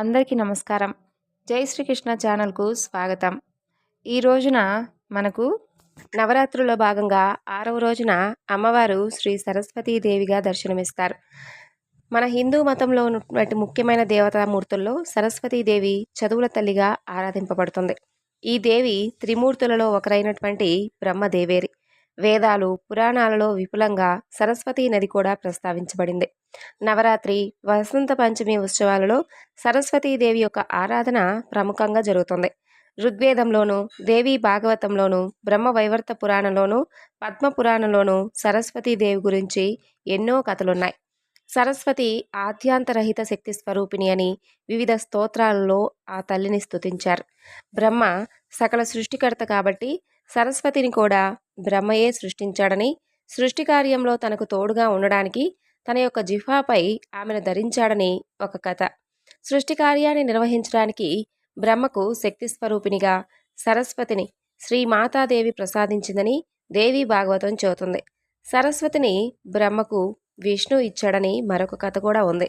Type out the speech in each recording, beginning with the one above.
అందరికీ నమస్కారం. జై శ్రీకృష్ణ ఛానల్కు స్వాగతం. ఈ రోజున మనకు నవరాత్రుల్లో భాగంగా ఆరవ రోజున అమ్మవారు శ్రీ సరస్వతీదేవిగా దర్శనమిస్తారు. మన హిందూ మతంలో ఉన్నటువంటి ముఖ్యమైన దేవతామూర్తుల్లో సరస్వతీదేవి చదువుల తల్లిగా ఆరాధింపబడుతుంది. ఈ దేవి త్రిమూర్తులలో ఒకరైనటువంటి బ్రహ్మదేవేరి. వేదాలు పురాణాలలో విపులంగా సరస్వతీ నది కూడా ప్రస్తావించబడింది. నవరాత్రి వసంత పంచమి ఉత్సవాలలో సరస్వతీదేవి యొక్క ఆరాధన ప్రముఖంగా జరుగుతుంది. ఋగ్వేదంలోను దేవి భాగవతంలోను బ్రహ్మ వైవర్త పురాణంలోను పద్మ పురాణంలోను సరస్వతీదేవి గురించి ఎన్నో కథలున్నాయి. సరస్వతి ఆద్యాంతరహిత శక్తి స్వరూపిణి అని వివిధ స్తోత్రాలలో ఆ తల్లిని స్తుతించారు. బ్రహ్మ సకల సృష్టికర్త కాబట్టి సరస్వతిని కూడా బ్రహ్మయే సృష్టించాడని సృష్టి కార్యంలో తనకు తోడుగా ఉండడానికి తన యొక్క జిహ్వాపై ఆమెను ధరించాడని ఒక కథ. సృష్టి కార్యాన్ని నిర్వహించడానికి బ్రహ్మకు శక్తి స్వరూపినిగా సరస్వతిని శ్రీ మాతాదేవి ప్రసాదించిందని దేవి భాగవతం చెబుతుంది. సరస్వతిని బ్రహ్మకు విష్ణు ఇచ్చాడని మరొక కథ కూడా ఉంది.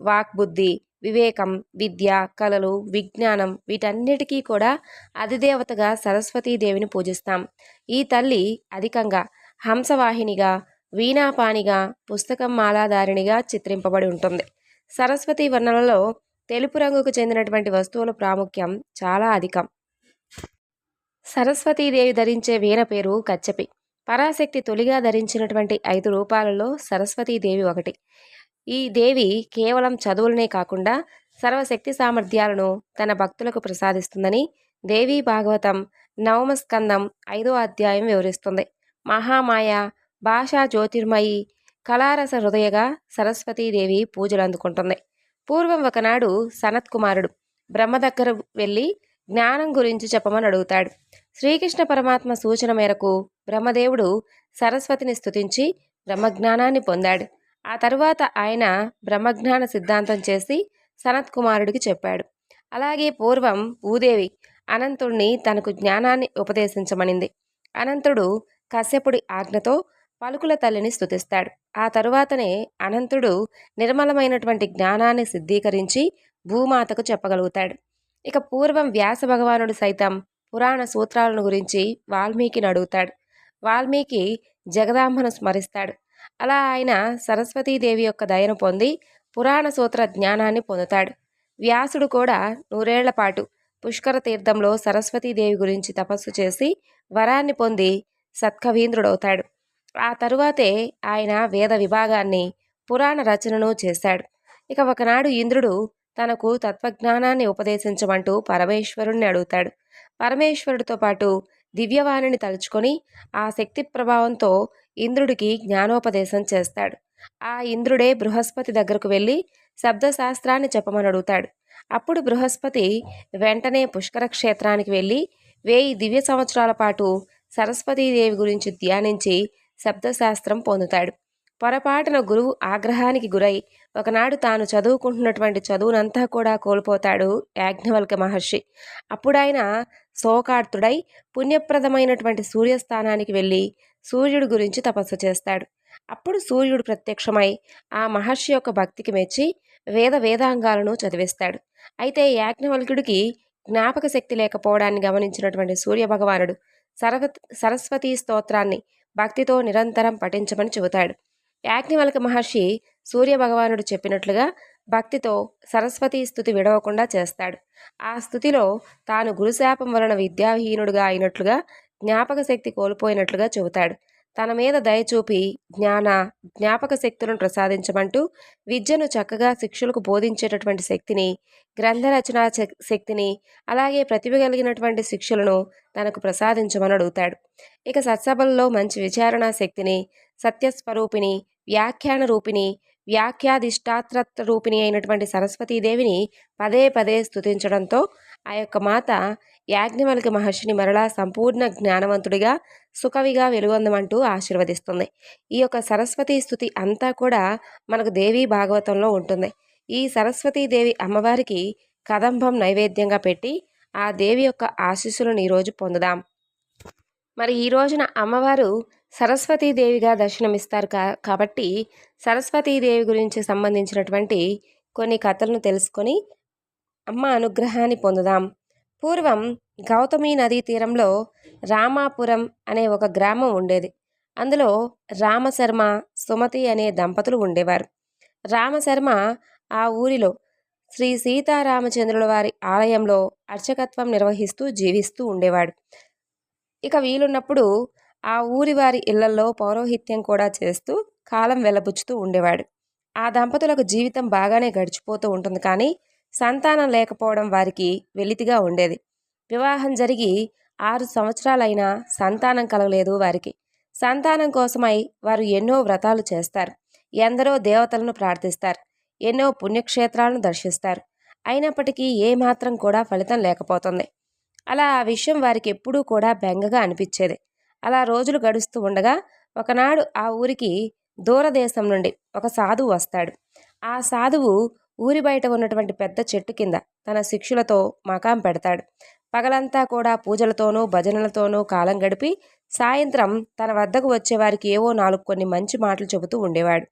వాక్బుద్ధి వివేకం విద్య కళలు విజ్ఞానం వీటన్నిటికీ కూడా అధిదేవతగా సరస్వతీదేవిని పూజిస్తాం. ఈ తల్లి అధికంగా హంసవాహినిగా వీణాపానిగా పుస్తకం మాలాధారిణిగా చిత్రింపబడి ఉంటుంది. సరస్వతి వర్ణనలో తెలుపు రంగుకు చెందినటువంటి వస్తువుల ప్రాముఖ్యం చాలా అధికం. సరస్వతీదేవి ధరించే వీణ పేరు కచ్చపి. పరాశక్తి తొలిగా ధరించినటువంటి ఐదు రూపాలలో సరస్వతీదేవి ఒకటి. ఈ దేవి కేవలం చదువులనే కాకుండా సర్వశక్తి సామర్థ్యాలను తన భక్తులకు ప్రసాదిస్తుందని దేవీ భాగవతం నవమ స్కందం ఐదో అధ్యాయం వివరిస్తుంది. మహామాయ భాషా జ్యోతిర్మయి కళారస హృదయగా సరస్వతీదేవి పూజలు అందుకుంటుంది. పూర్వం ఒకనాడు సనత్ కుమారుడు బ్రహ్మ దగ్గర వెళ్ళి జ్ఞానం గురించి చెప్పమని అడుగుతాడు. శ్రీకృష్ణ పరమాత్మ సూచన మేరకు బ్రహ్మదేవుడు సరస్వతిని స్థుతించి బ్రహ్మజ్ఞానాన్ని పొందాడు. ఆ తరువాత ఆయన బ్రహ్మజ్ఞాన సిద్ధాంతం చేసి సనత్ కుమారుడికి చెప్పాడు. అలాగే పూర్వం భూదేవి అనంతుడిని తనకు జ్ఞానాన్ని ఉపదేశించమనింది. అనంతుడు కశ్యపుడి ఆజ్ఞతో పలుకుల తల్లిని స్థుతిస్తాడు ఆ తరువాతనే అనంతుడు నిర్మలమైనటువంటి జ్ఞానాన్ని సిద్ధీకరించి భూమాతకు చెప్పగలుగుతాడు. ఇక పూర్వం వ్యాస భగవానుడు సైతం పురాణ సూత్రాలను గురించి వాల్మీకిని అడుగుతాడు. వాల్మీకి జగదాంబను స్మరిస్తాడు. అలా ఆయన సరస్వతీదేవి యొక్క దయను పొంది పురాణ సూత్ర జ్ఞానాన్ని పొందుతాడు. వ్యాసుడు కూడా నూరేళ్ళ పాటు పుష్కర తీర్థంలో సరస్వతీదేవి గురించి తపస్సు చేసి వరాన్ని పొంది సత్కవీంద్రుడవుతాడు. ఆ తరువాతే ఆయన వేద విభాగాన్ని పురాణ రచనను చేశాడు ఇక ఒకనాడు ఇంద్రుడు తనకు తత్వజ్ఞానాన్ని ఉపదేశించమంటూ పరమేశ్వరుణ్ణి అడుగుతాడు. పరమేశ్వరుడితో పాటు దివ్యవాణిని తలుచుకొని ఆ శక్తి ప్రభావంతో ఇంద్రుడికి జ్ఞానోపదేశం చేస్తాడు. ఆ ఇంద్రుడే బృహస్పతి దగ్గరకు వెళ్ళి శబ్దశాస్త్రాన్ని చెప్పమని అడుగుతాడు. అప్పుడు బృహస్పతి వెంటనే పుష్కర క్షేత్రానికి వెళ్ళి వేయి దివ్య సంవత్సరాల పాటు సరస్వతీదేవి గురించి ధ్యానించి శబ్దశాస్త్రం పొందుతాడు. పొరపాటున గురువు ఆగ్రహానికి గురై ఒకనాడు తాను చదువుకుంటున్నటువంటి చదువునంతా కూడా కోల్పోతాడు యాజ్ఞవల్క మహర్షి. అప్పుడాయన శోకార్తుడై పుణ్యప్రదమైనటువంటి సూర్యస్థానానికి వెళ్ళి సూర్యుడి గురించి తపస్సు చేస్తాడు. అప్పుడు సూర్యుడు ప్రత్యక్షమై ఆ మహర్షి యొక్క భక్తికి మెచ్చి వేద వేదాంగాలను చదివిస్తాడు. అయితే యాజ్ఞవల్కుడికి జ్ఞాపక శక్తి లేకపోవడాన్ని గమనించినటువంటి సూర్యభగవానుడు సరవ సరస్వతీ స్తోత్రాన్ని భక్తితో నిరంతరం పఠించమని చెబుతాడు. యాజ్ఞవల్క మహర్షి సూర్యభగవానుడు చెప్పినట్లుగా భక్తితో సరస్వతీ స్థుతి విడవకుండా చేస్తాడు. ఆ స్థుతిలో తాను గురుశాపం వలన విద్యాహీనుడుగా అయినట్లుగా జ్ఞాపక శక్తి కోల్పోయినట్లుగా చెబుతాడు. తన మీద దయచూపి జ్ఞాన జ్ఞాపక శక్తులను ప్రసాదించమంటూ విద్యను చక్కగా శిక్షులకు బోధించేటటువంటి శక్తిని గ్రంథరచనా శక్తిని అలాగే ప్రతిభ కలిగినటువంటి శిక్షలను తనకు ప్రసాదించమని అడుగుతాడు. ఇక సత్సభల్లో మంచి విచారణ శక్తిని సత్యస్వరూపిణి వ్యాఖ్యాన రూపిణి వ్యాఖ్యాధిష్టాత్రత్వ రూపిణి అయినటువంటి సరస్వతీదేవిని పదే పదే స్థుతించడంతో ఆ యొక్క మాత యాజ్ఞవల్క మహర్షిని మరలా సంపూర్ణ జ్ఞానవంతుడిగా సుకవిగా వెలుగొందమంటూ ఆశీర్వదిస్తుంది. ఈ యొక్క సరస్వతి స్థుతి అంతా కూడా మనకు దేవీ భాగవతంలో ఉంటుంది. ఈ సరస్వతీదేవి అమ్మవారికి కదంబం నైవేద్యంగా పెట్టి ఆ దేవి యొక్క ఆశీస్సులను ఈరోజు పొందుదాం. మరి ఈ రోజున అమ్మవారు సరస్వతీదేవిగా దర్శనమిస్తారు కా కాబట్టి సరస్వతీదేవి గురించి సంబంధించినటువంటి కొన్ని కథలను తెలుసుకొని అమ్మ అనుగ్రహాన్ని పొందుదాం. పూర్వం గౌతమి నదీ తీరంలో రామాపురం అనే ఒక గ్రామం ఉండేది. అందులో రామశర్మ సుమతి అనే దంపతులు ఉండేవారు. రామశర్మ ఆ ఊరిలో శ్రీ సీతారామచంద్రుల వారి ఆలయంలో అర్చకత్వం నిర్వహిస్తూ జీవిస్తూ ఉండేవాడు. ఇక వీలున్నప్పుడు ఆ ఊరి వారి ఇళ్ళలో పౌరోహిత్యం కూడా చేస్తూ కాలం వెళ్ళబుచ్చుతూ ఉండేవాడు. ఆ దంపతులకు జీవితం బాగానే గడిచిపోతూ ఉంటుంది కానీ సంతానం లేకపోవడం వారికి వెలితిగా ఉండేది. వివాహం జరిగి ఆరు సంవత్సరాలైనా సంతానం కలగలేదు వారికి. సంతానం కోసమై వారు ఎన్నో వ్రతాలు చేస్తారు. ఎందరో దేవతలను ప్రార్థిస్తారు. ఎన్నో పుణ్యక్షేత్రాలను దర్శిస్తారు. అయినప్పటికీ ఏమాత్రం కూడా ఫలితం లేకపోతుంది. అలా ఆ విషయం వారికి ఎప్పుడూ కూడా బెంగగా అనిపించేది. అలా రోజులు గడుస్తూ ఉండగా ఒకనాడు ఆ ఊరికి దూరదేశం నుండి ఒక సాధువు వస్తాడు. ఆ సాధువు ఊరి బయట ఉన్నటువంటి పెద్ద చెట్టు కింద తన శిక్షులతో మకాం పెడతాడు. పగలంతా కూడా పూజలతోనూ భజనలతోనూ కాలం గడిపి సాయంత్రం తన వద్దకు వచ్చేవారికి ఏవో నాలుగు కొన్ని మంచి మాటలు చెబుతూ ఉండేవాడు.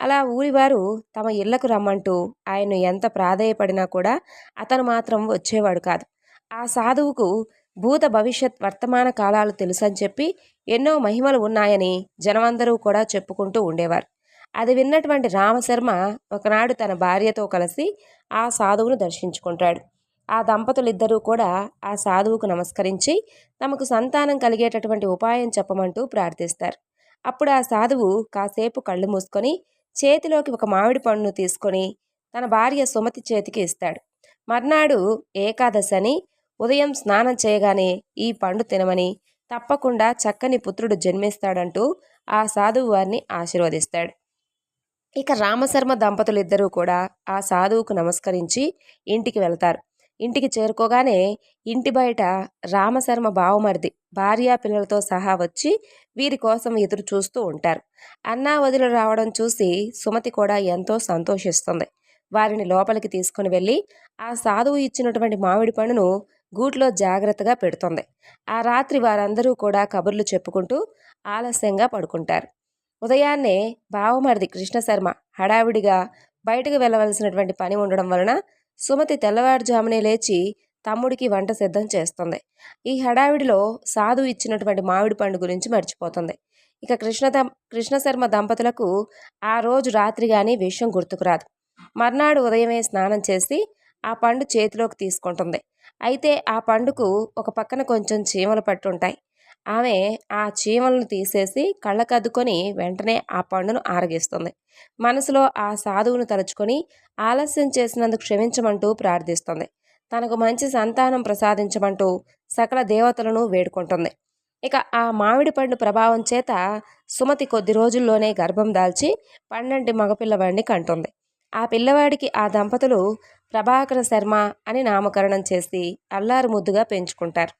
అలా ఊరివారు తమ ఇళ్ళకు రమ్మంటూ ఆయన ఎంత ప్రాధేయపడినా కూడా అతను మాత్రం వచ్చేవాడు కాదు. ఆ సాధువుకు భూత భవిష్యత్ వర్తమాన కాలాలు తెలుసని చెప్పి ఎన్నో మహిమలు ఉన్నాయని జనమందరూ కూడా చెప్పుకుంటూ ఉండేవారు. అది విన్నటువంటి రామశర్మ ఒకనాడు తన భార్యతో కలిసి ఆ సాధువును దర్శించుకుంటాడు. ఆ దంపతులిద్దరూ కూడా ఆ సాధువుకు నమస్కరించి తమకు సంతానం కలిగేటటువంటి ఉపాయం చెప్పమంటూ ప్రార్థిస్తారు. అప్పుడు ఆ సాధువు కాసేపు కళ్ళు మూసుకొని చేతిలోకి ఒక మామిడి పండును తీసుకొని తన భార్య సుమతి చేతికి ఇస్తాడు. మర్నాడు ఏకాదశని ఉదయం స్నానం చేయగానే ఈ పండు తినమని తప్పకుండా చక్కని పుత్రుడు జన్మిస్తాడంటూ ఆ సాధువు వారిని ఆశీర్వదిస్తాడు. ఇక రామశర్మ దంపతులు ఇద్దరూ కూడా ఆ సాధువుకు నమస్కరించి ఇంటికి వెళ్తారు. ఇంటికి చేరుకోగానే ఇంటి బయట రామశర్మ బావమరిది భార్యా పిల్లలతో సహా వచ్చి వీరి కోసం ఎదురు చూస్తూ ఉంటారు. అన్నా వదిలి రావడం చూసి సుమతి కూడా ఎంతో సంతోషిస్తుంది. వారిని లోపలికి తీసుకుని వెళ్ళి ఆ సాధువు ఇచ్చినటువంటి మామిడి పండును గూట్లో జాగ్రత్తగా పెడుతుంది. ఆ రాత్రి వారందరూ కూడా కబుర్లు చెప్పుకుంటూ ఆలస్యంగా పడుకుంటారు. ఉదయాన్నే బావమరిది కృష్ణశర్మ హడావిడిగా బయటకు వెళ్ళవలసినటువంటి పని ఉండడం వలన సుమతి తెల్లవారుజామునే లేచి తమ్ముడికి వంట సిద్ధం చేస్తుంది. ఈ హడావిడిలో సాధు ఇచ్చినటువంటి మామిడి పండు గురించి మర్చిపోతుంది. ఇక కృష్ణ కృష్ణశర్మ దంపతులకు ఆ రోజు రాత్రి కానీ విషయం గుర్తుకురాదు మర్నాడు ఉదయమే స్నానం చేసి ఆ పండు చేతిలోకి తీసుకుంటుంది. అయితే ఆ పండుకు ఒక పక్కన కొంచెం చీమలు పట్టుంటాయి. ఆమె ఆ చీమలను తీసేసి కళ్ళకద్దుకొని వెంటనే ఆ పండును ఆరగిస్తుంది. మనసులో ఆ సాధువును తలుచుకొని ఆలస్యం చేసినందుకు క్షమించమంటూ ప్రార్థిస్తుంది. తనకు మంచి సంతానం ప్రసాదించమంటూ సకల దేవతలను వేడుకుంటుంది. ఇక ఆ మామిడి పండు ప్రభావం చేత సుమతి కొద్ది రోజుల్లోనే గర్భం దాల్చి పండంటి మగపిల్లవాడిని కంటుంది. ఆ పిల్లవాడికి ఆ దంపతులు ప్రభాకర శర్మ అని నామకరణం చేసి అల్లారు ముద్దుగా పెంచుకుంటారు.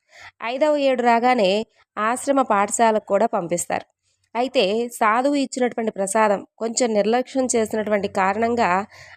ఐదవ ఏడు రాగానే ఆశ్రమ పాఠశాలకు కూడా పంపిస్తారు. అయితే సాధువు ఇచ్చినటువంటి ప్రసాదం కొంచెం నిర్లక్ష్యం చేసినటువంటి కారణంగా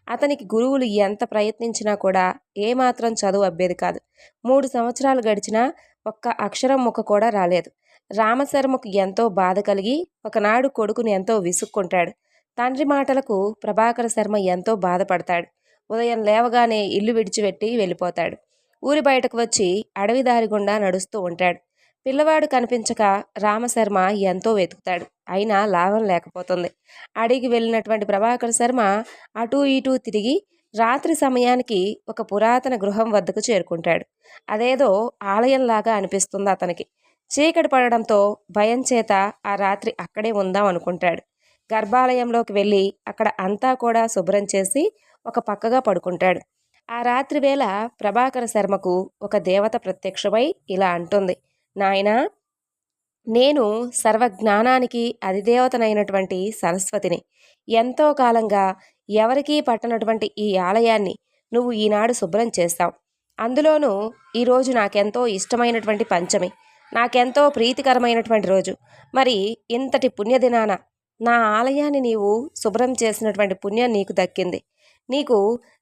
అతనికి గురువులు ఎంత ప్రయత్నించినా కూడా ఏమాత్రం చదువు అబ్బేది కాదు. మూడు సంవత్సరాలు గడిచినా ఒక్క అక్షరం ముక్క కూడా రాలేదు. రామశర్మకు ఎంతో బాధ కలిగి ఒకనాడు కొడుకుని ఎంతో విసుక్కుంటాడు. తండ్రి మాటలకు ప్రభాకర శర్మ ఎంతో బాధపడతాడు. ఉదయం లేవగానే ఇల్లు విడిచిపెట్టి వెళ్ళిపోతాడు. ఊరి బయటకు వచ్చి అడవి దారి గుండా నడుస్తూ ఉంటాడు. పిల్లవాడు కనిపించక రామశర్మ ఎంతో వెతుకుతాడు. అయినా లాభం లేకపోతుంది. అడిగి వెళ్ళినటువంటి ప్రభాకర్ శర్మ అటూ ఇటూ తిరిగి రాత్రి సమయానికి ఒక పురాతన గృహం వద్దకు చేరుకుంటాడు. అదేదో ఆలయంలాగా అనిపిస్తుంది అతనికి. చీకటి పడడంతో భయం చేత ఆ రాత్రి అక్కడే ఉందాం అనుకుంటాడు. గర్భాలయంలోకి వెళ్ళి అక్కడ అంతా కూడా శుభ్రం చేసి ఒక పక్కగా పడుకుంటాడు. ఆ రాత్రి వేళ ప్రభాకర శర్మకు ఒక దేవత ప్రత్యక్షమై ఇలా అంటుంది. నాయనా నేను సర్వజ్ఞానానికి అధిదేవతనైనటువంటి సరస్వతిని. ఎంతో కాలంగా ఎవరికీ పట్టనటువంటి ఈ ఆలయాన్ని నువ్వు ఈనాడు శుభ్రం చేస్తావు. అందులోనూ ఈరోజు నాకెంతో ఇష్టమైనటువంటి పంచమి. నాకెంతో ప్రీతికరమైనటువంటి రోజు. మరి ఇంతటి పుణ్యదినాన నా ఆలయాన్ని నీవు శుభ్రం చేసినటువంటి పుణ్యం నీకు దక్కింది. నీకు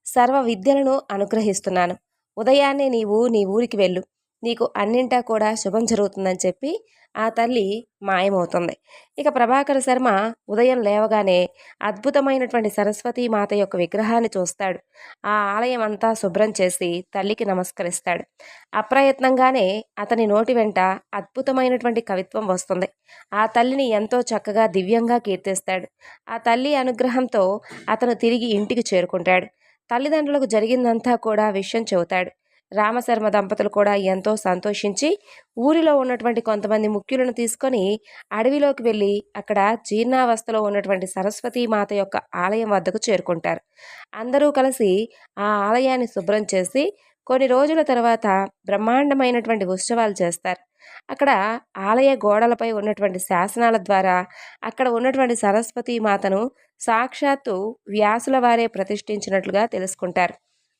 సర్వ విద్యలను అనుగ్రహిస్తున్నాను. ఉదయాన్నే నీవు నీ ఊరికి వెళ్ళు. నీకు అన్నింటా కూడా శుభం జరుగుతుందని చెప్పి ఆ తల్లి మాయమవుతుంది. ఇక ప్రభాకర శర్మ ఉదయం లేవగానే అద్భుతమైనటువంటి సరస్వతీ మాత యొక్క విగ్రహాన్ని చూస్తాడు. ఆ ఆలయం అంతా శుభ్రం చేసి తల్లికి నమస్కరిస్తాడు. అప్రయత్నంగానే అతని నోటి వెంట అద్భుతమైనటువంటి కవిత్వం వస్తుంది. ఆ తల్లిని ఎంతో చక్కగా దివ్యంగా కీర్తిస్తాడు. ఆ తల్లి అనుగ్రహంతో అతను తిరిగి ఇంటికి చేరుకుంటాడు. తల్లిదండ్రులకు జరిగిందంతా కూడా విషయం చెబుతాడు. రామశర్మ దంపతులు కూడా ఎంతో సంతోషించి ఊరిలో ఉన్నటువంటి కొంతమంది ముఖ్యులను తీసుకొని అడవిలోకి వెళ్ళి అక్కడ జీర్ణావస్థలో ఉన్నటువంటి సరస్వతీ మాత యొక్క ఆలయం వద్దకు చేరుకుంటారు. అందరూ కలిసి ఆ ఆలయాన్ని శుభ్రం చేసి కొన్ని రోజుల తర్వాత బ్రహ్మాండమైనటువంటి ఉత్సవాలు చేస్తారు. అక్కడ ఆలయ గోడలపై ఉన్నటువంటి శాసనాల ద్వారా అక్కడ ఉన్నటువంటి సరస్వతీ మాతను సాక్షాత్తు వ్యాసుల వారే ప్రతిష్ఠించినట్లుగా తెలుసుకుంటారు.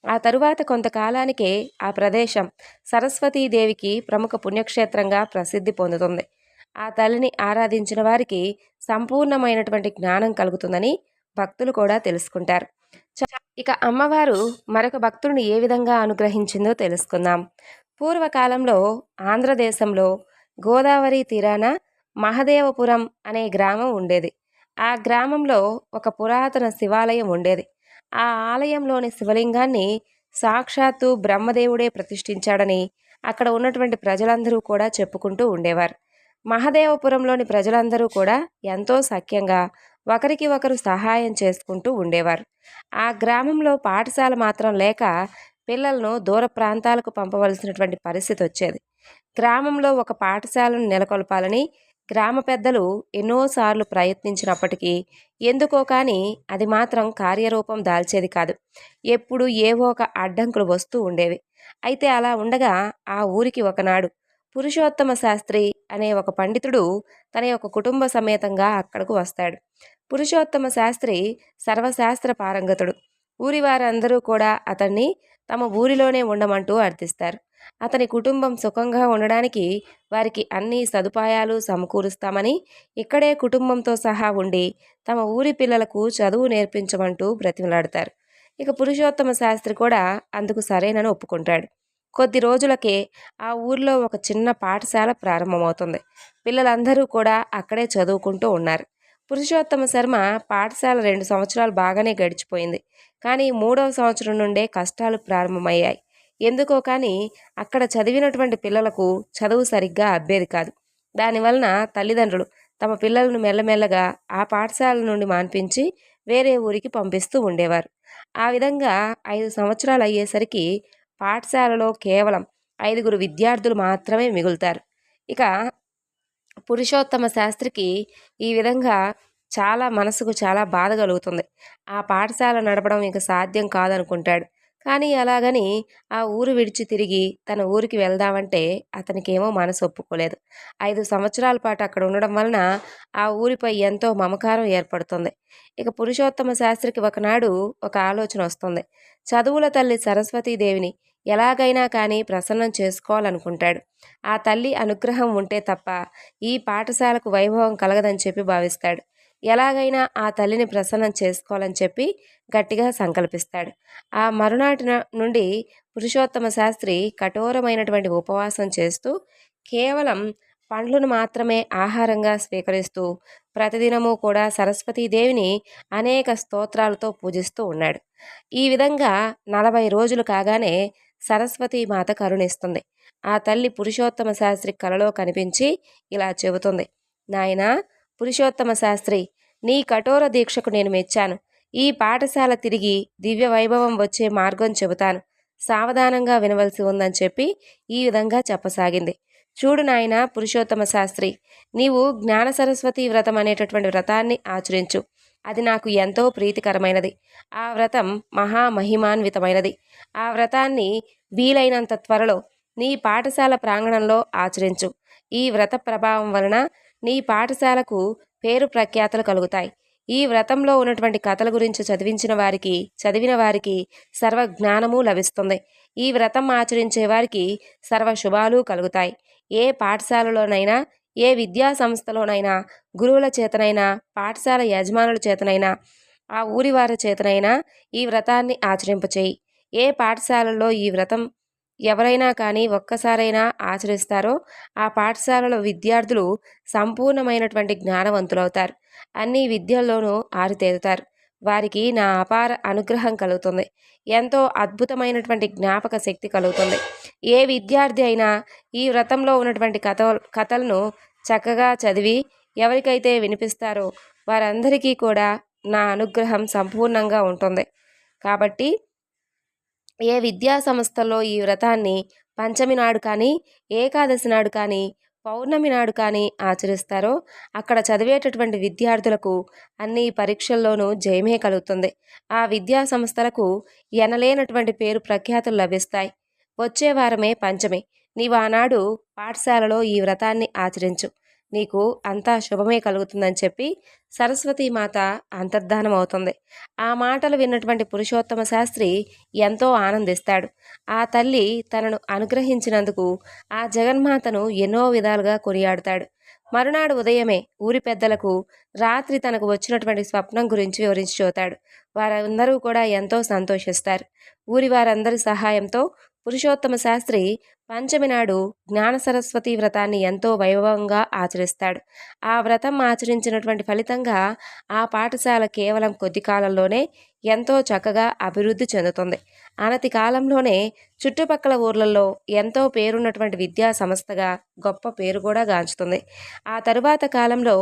ఆ తరువాత కొంతకాలానికే ఆ ప్రదేశం సరస్వతీదేవికి ప్రముఖ పుణ్యక్షేత్రంగా ప్రసిద్ధి పొందుతుంది. ఆ తల్లిని ఆరాధించిన వారికి సంపూర్ణమైనటువంటి జ్ఞానం కలుగుతుందని భక్తులు కూడా తెలుసుకుంటారు. ఇక అమ్మవారు మరొక భక్తుడిని ఏ విధంగా అనుగ్రహించిందో తెలుసుకుందాం. పూర్వకాలంలో ఆంధ్రదేశంలో గోదావరి తీరాన మహదేవపురం అనే గ్రామం ఉండేది. ఆ గ్రామంలో ఒక పురాతన శివాలయం ఉండేది. ఆ ఆలయంలోని శివలింగాన్ని సాక్షాత్తు బ్రహ్మదేవుడే ప్రతిష్ఠించాడని అక్కడ ఉన్నటువంటి ప్రజలందరూ కూడా చెప్పుకుంటూ ఉండేవారు. మహదేవపురంలోని ప్రజలందరూ కూడా ఎంతో సఖ్యంగా ఒకరికి ఒకరు సహాయం చేసుకుంటూ ఉండేవారు. ఆ గ్రామంలో పాఠశాల మాత్రం లేక పిల్లలను దూర ప్రాంతాలకు పంపవలసినటువంటి పరిస్థితి వచ్చేది. గ్రామంలో ఒక పాఠశాలను నెలకొల్పాలని గ్రామ పెద్దలు ఎన్నోసార్లు ప్రయత్నించినప్పటికీ ఎందుకో కానీ అది మాత్రం కార్యరూపం దాల్చేది కాదు. ఎప్పుడు ఏవో ఒక అడ్డంకులు వస్తూ ఉండేవి. అయితే అలా ఉండగా ఆ ఊరికి ఒకనాడు పురుషోత్తమ శాస్త్రి అనే ఒక పండితుడు తన యొక్క కుటుంబ సమేతంగా అక్కడకు వస్తాడు. పురుషోత్తమ శాస్త్రి సర్వశాస్త్ర పారంగతుడు. ఊరి వారందరూ కూడా అతన్ని తమ ఊరిలోనే ఉండమంటూ అర్థిస్తారు. అతని కుటుంబం సుఖంగా ఉండడానికి వారికి అన్ని సదుపాయాలు సమకూరుస్తామని ఇక్కడే కుటుంబంతో సహా ఉండి తమ ఊరి పిల్లలకు చదువు నేర్పించమంటూ బ్రతిమలాడతారు. ఇక పురుషోత్తమ శాస్త్రి కూడా అందుకు సరేనని ఒప్పుకుంటాడు. కొద్ది రోజులకే ఆ ఊర్లో ఒక చిన్న పాఠశాల ప్రారంభమవుతుంది. పిల్లలందరూ కూడా అక్కడే చదువుకుంటూ ఉన్నారు. పురుషోత్తమ శర్మ పాఠశాల రెండు సంవత్సరాలు బాగానే గడిచిపోయింది. కానీ మూడవ సంవత్సరం నుండే కష్టాలు ప్రారంభమయ్యాయి. ఎందుకో కానీ అక్కడ చదివినటువంటి పిల్లలకు చదువు సరిగ్గా అబ్బేది కాదు. దానివలన తల్లిదండ్రులు తమ పిల్లలను మెల్లమెల్లగా ఆ పాఠశాల నుండి మాన్పించి వేరే ఊరికి పంపిస్తూ ఉండేవారు. ఆ విధంగా ఐదు సంవత్సరాలు అయ్యేసరికి పాఠశాలలో కేవలం ఐదుగురు విద్యార్థులు మాత్రమే మిగులుతారు. ఇక పురుషోత్తమ శాస్త్రికి ఈ విధంగా చాలా మనసుకు చాలా బాధ కలుగుతుంది. ఆ పాఠశాల నడపడం ఇక సాధ్యం కాదనుకుంటాడు. కానీ అలాగని ఆ ఊరు విడిచి తిరిగి తన ఊరికి వెళ్దామంటే అతనికేమో మనసు ఒప్పుకోలేదు. ఐదు సంవత్సరాల పాటు అక్కడ ఉండడం వలన ఆ ఊరిపై ఎంతో మమకారం ఏర్పడుతుంది. ఇక పురుషోత్తమ శాస్త్రికి ఒకనాడు ఒక ఆలోచన వస్తుంది. చదువుల తల్లి సరస్వతీదేవిని ఎలాగైనా కానీ ప్రసన్నం చేసుకోవాలనుకుంటాడు. ఆ తల్లి అనుగ్రహం ఉంటే తప్ప ఈ పాఠశాలకు వైభవం కలగదని చెప్పి భావిస్తాడు. ఎలాగైనా ఆ తల్లిని ప్రసన్నం చేసుకోవాలని చెప్పి గట్టిగా సంకల్పిస్తాడు. ఆ మరునాటి నుండి పురుషోత్తమ శాస్త్రి కఠోరమైనటువంటి ఉపవాసం చేస్తూ కేవలం పండ్లను మాత్రమే ఆహారంగా స్వీకరిస్తూ ప్రతిదినము కూడా సరస్వతీదేవిని అనేక స్తోత్రాలతో పూజిస్తూ ఉన్నాడు. ఈ విధంగా నలభై రోజులు కాగానే సరస్వతీ మాత కరుణిస్తుంది. ఆ తల్లి పురుషోత్తమ శాస్త్రి కలలో కనిపించి ఇలా చెబుతుంది నాయనా పురుషోత్తమ శాస్త్రి నీ కఠోర దీక్షకు నేను మెచ్చాను. ఈ పాఠశాల తిరిగి దివ్య వైభవం వచ్చే మార్గం చెబుతాను. సావధానంగా వినవలసి ఉందని చెప్పి ఈ విధంగా చెప్పసాగింది. చూడు నాయన పురుషోత్తమ శాస్త్రి నీవు జ్ఞాన సరస్వతి వ్రతం అనేటటువంటి వ్రతాన్ని ఆచరించు. అది నాకు ఎంతో ప్రీతికరమైనది. ఆ వ్రతం మహామహిమాన్వితమైనది. ఆ వ్రతాన్ని వీలైనంత త్వరలో నీ పాఠశాల ప్రాంగణంలో ఆచరించు. ఈ వ్రత ప్రభావం వలన నీ పాఠశాలకు పేరు ప్రఖ్యాతలు కలుగుతాయి. ఈ వ్రతంలో ఉన్నటువంటి కథల గురించి చదివించిన వారికి చదివిన వారికి సర్వ జ్ఞానము లభిస్తుంది. ఈ వ్రతం ఆచరించే వారికి సర్వ శుభాలు కలుగుతాయి. ఏ పాఠశాలలోనైనా ఏ విద్యా సంస్థలోనైనా గురువుల చేతనైనా పాఠశాల యజమానుల చేతనైనా ఆ ఊరి వారి చేతనైనా ఈ వ్రతాన్ని ఆచరింపచేయి. ఏ పాఠశాలలో ఈ వ్రతం ఎవరైనా కానీ ఒక్కసారైనా ఆచరిస్తారో ఆ పాఠశాలలో విద్యార్థులు సంపూర్ణమైనటువంటి జ్ఞానవంతులవుతారు. అన్ని విద్యల్లోనూ ఆరితేరుతారు. వారికి నా అపార అనుగ్రహం కలుగుతుంది. ఎంతో అద్భుతమైనటువంటి జ్ఞాపక శక్తి కలుగుతుంది. ఏ విద్యార్థి అయినా ఈ వ్రతంలో ఉన్నటువంటి కథ కథలను చక్కగా చదివి ఎవరికైతే వినిపిస్తారో వారందరికీ కూడా నా అనుగ్రహం సంపూర్ణంగా ఉంటుంది. కాబట్టి ఏ విద్యా సంస్థలో ఈ వ్రతాన్ని పంచమి నాడు కానీ ఏకాదశి నాడు కానీ పౌర్ణమి నాడు కానీ ఆచరిస్తారో అక్కడ చదివేటటువంటి విద్యార్థులకు అన్ని పరీక్షల్లోనూ జయమే కలుగుతుంది. ఆ విద్యా సంస్థలకు ఎనలేనటువంటి పేరు ప్రఖ్యాతులు లభిస్తాయి. వచ్చే వారమే పంచమి. నీవు ఆనాడు పాఠశాలలో ఈ వ్రతాన్ని ఆచరించు. నీకు అంతా శుభమే కలుగుతుందని చెప్పి సరస్వతీ మాత అంతర్ధానం అవుతుంది. ఆ మాటలు విన్నటువంటి పురుషోత్తమ శాస్త్రి ఎంతో ఆనందిస్తాడు. ఆ తల్లి తనను అనుగ్రహించినందుకు ఆ జగన్మాతను ఎన్నో విధాలుగా కొనియాడుతాడు. మరునాడు ఉదయమే ఊరి పెద్దలకు రాత్రి తనకు వచ్చినటువంటి స్వప్నం గురించి వివరించి చూతాడు. వారందరూ కూడా ఎంతో సంతోషిస్తారు. ఊరి వారందరి సహాయంతో పురుషోత్తమ శాస్త్రి పంచమి నాడు జ్ఞాన సరస్వతి వ్రతాన్ని ఎంతో వైభవంగా ఆచరిస్తాడు. ఆ వ్రతం ఆచరించినటువంటి ఫలితంగా ఆ పాఠశాల కేవలం కొద్ది కాలంలోనే ఎంతో చక్కగా అభివృద్ధి చెందుతుంది. అనతి కాలంలోనే చుట్టుపక్కల ఊర్లలో ఎంతో పేరున్నటువంటి విద్యా సంస్థగా గొప్ప పేరు కూడా గాంచుతుంది. ఆ తరువాత కాలంలో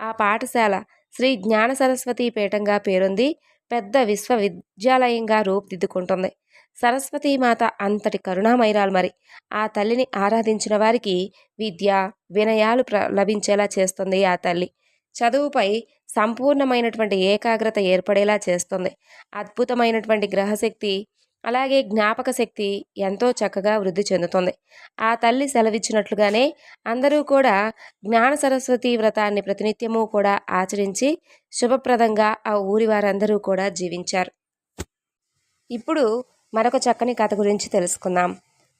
ఆ పాఠశాల శ్రీ జ్ఞాన సరస్వతి పీఠంగా పేరొంది పెద్ద విశ్వవిద్యాలయంగా రూపుదిద్దుకుంటుంది. సరస్వతీమాత అంతటి కరుణామైరాలు మరి. ఆ తల్లిని ఆరాధించిన వారికి విద్య వినయాలు లభించేలా చేస్తుంది ఆ తల్లి. చదువుపై సంపూర్ణమైనటువంటి ఏకాగ్రత ఏర్పడేలా చేస్తుంది. అద్భుతమైనటువంటి గ్రహశక్తి అలాగే జ్ఞాపక శక్తి ఎంతో చక్కగా వృద్ధి చెందుతుంది. ఆ తల్లి సెలవిచ్చినట్లుగానే అందరూ కూడా జ్ఞాన సరస్వతి వ్రతాన్ని ప్రతినిత్యము కూడా ఆచరించి శుభప్రదంగా ఆ ఊరి వారందరూ కూడా జీవించారు. ఇప్పుడు మరొక చక్కని కథ గురించి తెలుసుకుందాం.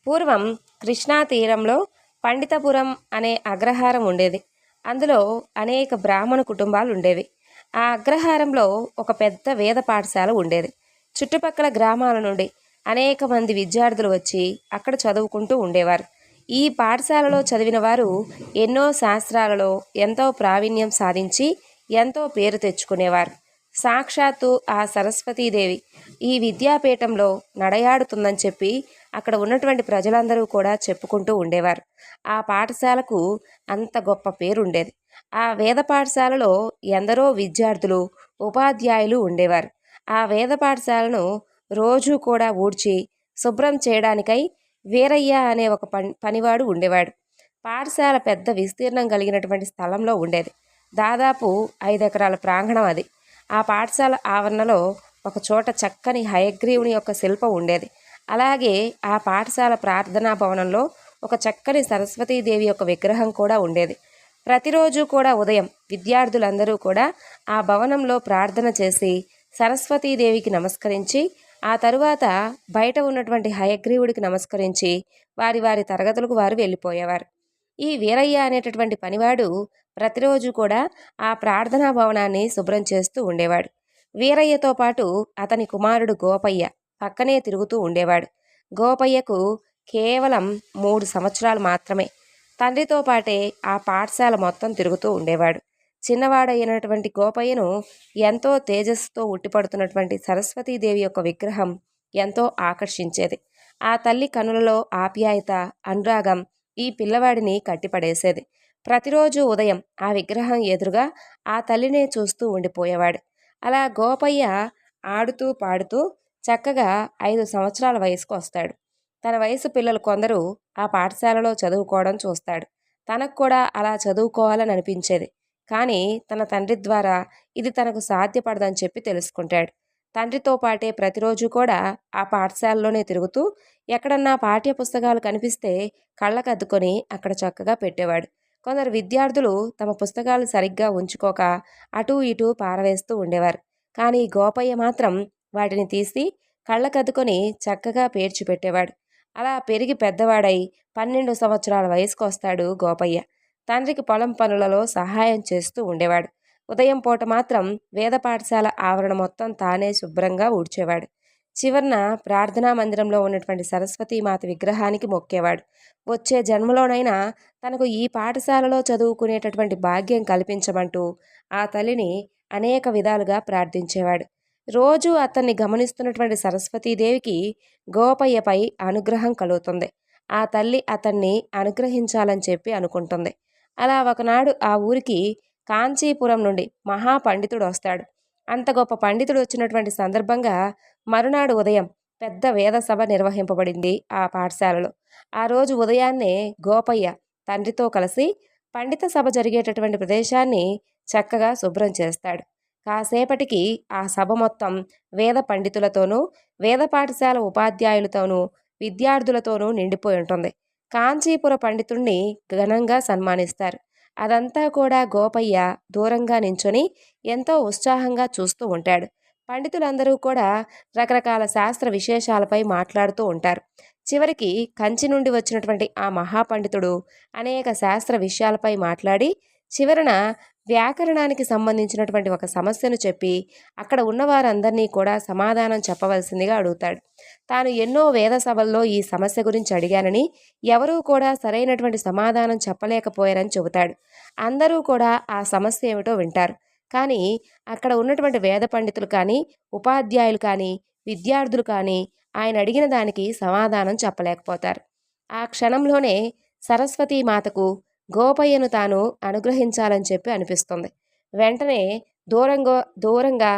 పూర్వం కృష్ణా తీరంలో పండితపురం అనే అగ్రహారం ఉండేది. అందులో అనేక బ్రాహ్మణ కుటుంబాలు ఉండేవి. ఆ అగ్రహారంలో ఒక పెద్ద వేద పాఠశాల ఉండేది. చుట్టుపక్కల గ్రామాల నుండి అనేక మంది విద్యార్థులు వచ్చి అక్కడ చదువుకుంటూ ఉండేవారు. ఈ పాఠశాలలో చదివిన వారు ఎన్నో శాస్త్రాలలో ఎంతో ప్రావీణ్యం సాధించి ఎంతో పేరు తెచ్చుకునేవారు. సాక్షాత్తు ఆ సరస్వతీదేవి ఈ విద్యాపీఠంలో నడయాడుతుందని చెప్పి అక్కడ ఉన్నటువంటి ప్రజలందరూ కూడా చెప్పుకుంటూ ఉండేవారు. ఆ పాఠశాలకు అంత గొప్ప పేరు ఉండేది ఆ వేద పాఠశాలలో ఎందరో విద్యార్థులు ఉపాధ్యాయులు ఉండేవారు. ఆ వేద పాఠశాలను రోజూ కూడా ఊడ్చి శుభ్రం చేయడానికై వీరయ్య అనే ఒక పని పనివాడు ఉండేవాడు. పాఠశాల పెద్ద విస్తీర్ణం కలిగినటువంటి స్థలంలో ఉండేది. దాదాపు ఐదు ఎకరాల ప్రాంగణం అది. ఆ పాఠశాల ఆవరణలో ఒక చోట చక్కని హయగ్రీవుని యొక్క శిల్పం ఉండేది. అలాగే ఆ పాఠశాల ప్రార్థనా భవనంలో ఒక చక్కని సరస్వతీదేవి యొక్క విగ్రహం కూడా ఉండేది. ప్రతిరోజు కూడా ఉదయం విద్యార్థులందరూ కూడా ఆ భవనంలో ప్రార్థన చేసి సరస్వతీదేవికి నమస్కరించి ఆ తరువాత బయట ఉన్నటువంటి హయగ్రీవుడికి నమస్కరించి వారి వారి తరగతులకు వారు వెళ్ళిపోయేవారు. ఈ వీరయ్య అనేటటువంటి పనివాడు ప్రతిరోజు కూడా ఆ ప్రార్థనా భవనాన్ని శుభ్రం చేస్తూ ఉండేవాడు. వీరయ్యతో పాటు అతని కుమారుడు గోపయ్య పక్కనే తిరుగుతూ ఉండేవాడు. గోపయ్యకు కేవలం మూడు సంవత్సరాలు మాత్రమే. తండ్రితో పాటే ఆ పాఠశాల మొత్తం తిరుగుతూ ఉండేవాడు. చిన్నవాడైనటువంటి గోపయ్యను ఎంతో తేజస్సుతో ఉట్టిపడుతున్నటువంటి సరస్వతీదేవి యొక్క విగ్రహం ఎంతో ఆకర్షించేది. ఆ తల్లి కనులలో ఆప్యాయత అనురాగం ఈ పిల్లవాడిని కట్టిపడేసేది. ప్రతిరోజు ఉదయం ఆ విగ్రహం ఎదురుగా ఆ తల్లినే చూస్తూ ఉండిపోయేవాడు. అలా గోపయ్య ఆడుతూ పాడుతూ చక్కగా ఐదు సంవత్సరాల వయసుకు వస్తాడు. తన వయసు పిల్లలు కొందరు ఆ పాఠశాలలో చదువుకోవడం చూస్తాడు. తనకు కూడా అలా చదువుకోవాలని అనిపించేది. కానీ తన తండ్రి ద్వారా ఇది తనకు సాధ్యపడదని చెప్పి తెలుసుకుంటాడు. తండ్రితో పాటే ప్రతిరోజు కూడా ఆ పాఠశాలలోనే తిరుగుతూ ఎక్కడన్నా పాఠ్య పుస్తకాలు కనిపిస్తే కళ్ళకద్దుకొని అక్కడ చక్కగా పెట్టేవాడు. కొందరు విద్యార్థులు తమ పుస్తకాలు సరిగ్గా ఉంచుకోక అటూ ఇటూ పారవేస్తూ ఉండేవారు. కానీ గోపయ్య మాత్రం వాటిని తీసి కళ్ళకద్దుకొని చక్కగా పేర్చి పెట్టేవాడు. అలా పెరిగి పెద్దవాడై పన్నెండు సంవత్సరాల వయసుకు వస్తాడు గోపయ్య. తండ్రికి పొలం పనులలో సహాయం చేస్తూ ఉండేవాడు. ఉదయం పూట మాత్రం వేద పాఠశాల ఆవరణ మొత్తం తానే శుభ్రంగా ఊడ్చేవాడు. చివరన ప్రార్థనా మందిరంలో ఉన్నటువంటి సరస్వతీమాత విగ్రహానికి మొక్కేవాడు. వచ్చే జన్మలోనైనా తనకు ఈ పాఠశాలలో చదువుకునేటటువంటి భాగ్యం కల్పించమంటూ ఆ తల్లిని అనేక విధాలుగా ప్రార్థించేవాడు. రోజు అతన్ని గమనిస్తున్నటువంటి సరస్వతీదేవికి గోపయ్యపై అనుగ్రహం కలుగుతుంది. ఆ తల్లి అతన్ని అనుగ్రహించాలని చెప్పి అనుకుంటుంది. అలా ఒకనాడు ఆ ఊరికి కాంచీపురం నుండి మహాపండితుడు వస్తాడు. అంత గొప్ప పండితుడు వచ్చినటువంటి సందర్భంగా మరునాడు ఉదయం పెద్ద వేద సభ నిర్వహింపబడింది ఆ పాఠశాలలో. ఆ రోజు ఉదయాన్నే గోపయ్య తండ్రితో కలిసి పండిత సభ జరిగేటటువంటి ప్రదేశాన్ని చక్కగా శుభ్రం చేస్తాడు. కాసేపటికి ఆ సభ మొత్తం వేద పండితులతోనూ వేద పాఠశాల ఉపాధ్యాయులతోనూ విద్యార్థులతోనూ నిండిపోయి ఉంటుంది. కాంచీపుర పండితుణ్ణి ఘనంగా సన్మానిస్తారు. అదంతా కూడా గోపయ్య దూరంగా నించొని ఎంతో ఉత్సాహంగా చూస్తూ ఉంటాడు. పండితులందరూ కూడా రకరకాల శాస్త్ర విశేషాలపై మాట్లాడుతూ ఉంటారు. చివరికి కంచి నుండి వచ్చినటువంటి ఆ మహాపండితుడు అనేక శాస్త్ర విషయాలపై మాట్లాడి చివరన వ్యాకరణానికి సంబంధించినటువంటి ఒక సమస్యను చెప్పి అక్కడ ఉన్న వారందరినీ కూడా సమాధానం చెప్పవలసిందిగా అడుగుతాడు. తాను ఎన్నో వేద సభల్లో ఈ సమస్య గురించి అడిగానని ఎవరూ కూడా సరైనటువంటి సమాధానం చెప్పలేకపోయారని చెబుతాడు. అందరూ కూడా ఆ సమస్య ఏమిటో వింటారు. కానీ అక్కడ ఉన్నటువంటి వేద పండితులు కానీ ఉపాధ్యాయులు కానీ విద్యార్థులు కానీ ఆయన అడిగిన దానికి సమాధానం చెప్పలేకపోతారు. ఆ క్షణంలోనే సరస్వతీ మాతకు గోపయ్యను తాను అనుగ్రహించాలని చెప్పి అనిపిస్తుంది. వెంటనే దూరంగా దూరంగా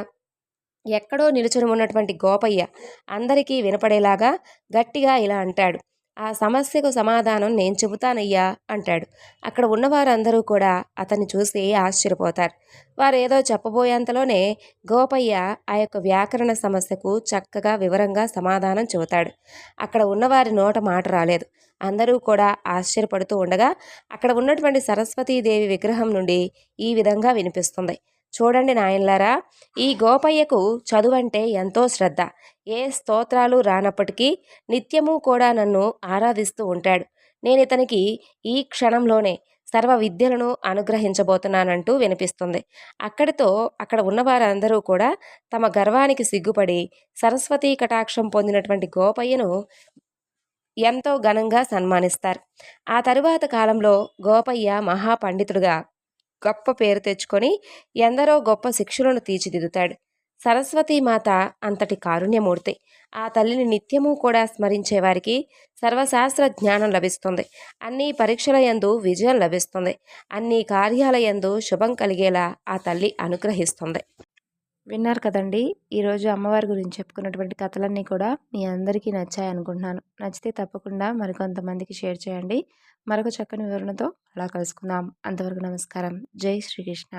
ఎక్కడో నిలుచుని ఉన్నటువంటి గోపయ్య అందరికీ వినపడేలాగా గట్టిగా ఇలా అంటాడు. ఆ సమస్యకు సమాధానం నేను చెబుతానయ్యా అంటాడు. అక్కడ ఉన్నవారందరూ కూడా అతన్ని చూసి ఆశ్చర్యపోతారు. వారేదో చెప్పబోయేంతలోనే గోపయ్య ఆ యొక్క వ్యాకరణ సమస్యకు చక్కగా వివరంగా సమాధానం చెబుతాడు. అక్కడ ఉన్నవారి నోట మాట రాలేదు. అందరూ కూడా ఆశ్చర్యపడుతూ ఉండగా అక్కడ ఉన్నటువంటి సరస్వతీదేవి విగ్రహం నుండి ఈ విధంగా వినిపిస్తుంది. చూడండి నాయన్లారా ఈ గోపయ్యకు చదువంటే ఎంతో శ్రద్ధ. ఏ స్తోత్రాలు రానప్పటికీ నిత్యము కూడా నన్ను ఆరాధిస్తూ ఉంటాడు. నేను ఇతనికి ఈ క్షణంలోనే సర్వ విద్యలను అనుగ్రహించబోతున్నానంటూ వినిపిస్తుంది. అక్కడితో అక్కడ ఉన్నవారందరూ కూడా తమ గర్వానికి సిగ్గుపడి సరస్వతీ కటాక్షం పొందినటువంటి గోపయ్యను ఎంతో ఘనంగా సన్మానిస్తారు. ఆ తరువాత కాలంలో గోపయ్య మహాపండితుడుగా గొప్ప పేరు తెచ్చుకొని ఎందరో గొప్ప శిక్షులను తీర్చిదిద్దుతాడు. సరస్వతీమాత అంతటి కారుణ్యమూర్తి. ఆ తల్లిని నిత్యము కూడా స్మరించే వారికి సర్వశాస్త్ర జ్ఞానం లభిస్తుంది. అన్ని పరీక్షల యందు విజయం లభిస్తుంది. అన్ని కార్యాలయందు శుభం కలిగేలా ఆ తల్లి అనుగ్రహిస్తుంది. విన్నారు కదండి. ఈరోజు అమ్మవారి గురించి చెప్పుకున్నటువంటి కథలన్నీ కూడా మీ అందరికీ నచ్చాయి అనుకుంటున్నాను నచ్చితే తప్పకుండా మరికొంతమందికి షేర్ చేయండి. మరొక చక్కని వివరణతో అలా కలుసుకుందాం. అంతవరకు నమస్కారం. జై శ్రీకృష్ణ.